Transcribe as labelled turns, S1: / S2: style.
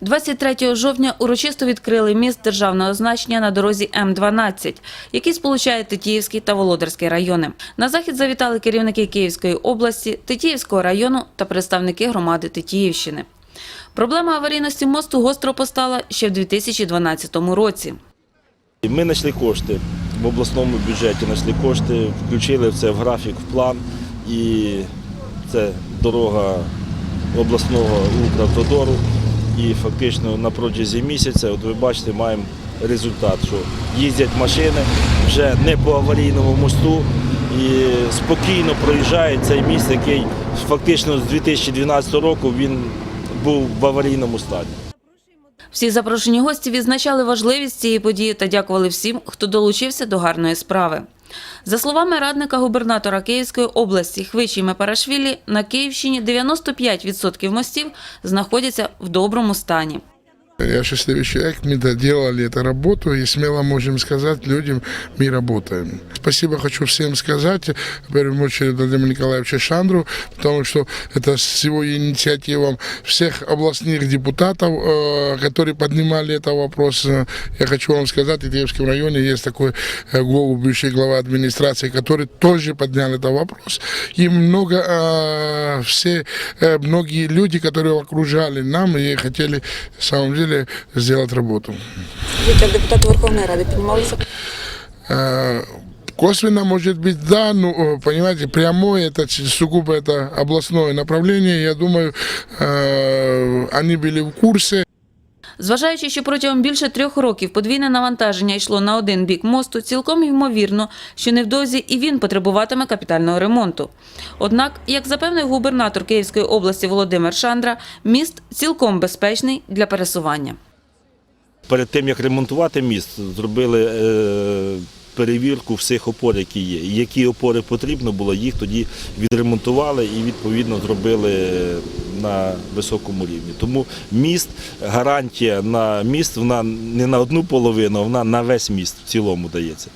S1: 23 жовтня урочисто відкрили міст державного значення на дорозі М-12, який сполучає Тетіївський та Володарський райони. На захід завітали керівники Київської області, Тетіївського району та представники громади Тетіївщини. Проблема аварійності мосту гостро постала ще в 2012 році.
S2: Ми знайшли кошти в обласному бюджеті, знайшли кошти, включили це в графік, в план. І це дорога обласного Укравтодору. І фактично на протязі місяця, от ви бачите, маємо результат, що їздять машини вже не по аварійному мосту і спокійно проїжджає цей міст, який фактично з 2012 року він був в аварійному стані.
S1: Всі запрошені гості відзначали важливість цієї події та дякували всім, хто долучився до гарної справи. За словами радника губернатора Київської області Хвичі Мепарашвілі, на Київщині 95% мостів знаходяться в доброму стані.
S3: Я счастливый человек, мы доделали эту работу и смело можем сказать людям, мы работаем. Спасибо хочу всем сказать, в первую очередь Владимиру Николаевичу Шандру, потому что это с его инициативом всех областных депутатов, э, которые поднимали этот вопрос. Я хочу вам сказать, в Итеевском районе есть такой э, глава, бывший глава администрации, который тоже поднял этот вопрос. И много, э, все, многие люди, которые окружали нам и хотели, на самом деле, сделать работу.
S4: Скажіть, як депутат Верховної Ради піднімалися?
S3: Э, Косвенно, может быть, да, но, э, понимаете, прямое, это ч- сугубо это областное направление. Я думаю, э, они были в курсе.
S1: Зважаючи, що протягом більше трьох років подвійне навантаження йшло на один бік мосту, цілком ймовірно, що невдовзі і він потребуватиме капітального ремонту. Однак, як запевнив губернатор Київської області Володимир Шандра, міст цілком безпечний для пересування.
S2: Перед тим як ремонтувати міст, зробили е, перевірку всіх опор, які є. Які опори потрібно було, їх тоді відремонтували і відповідно зробили на високому рівні. Тому міст, гарантія на міст, вона не на одну половину, вона на весь міст в цілому дається.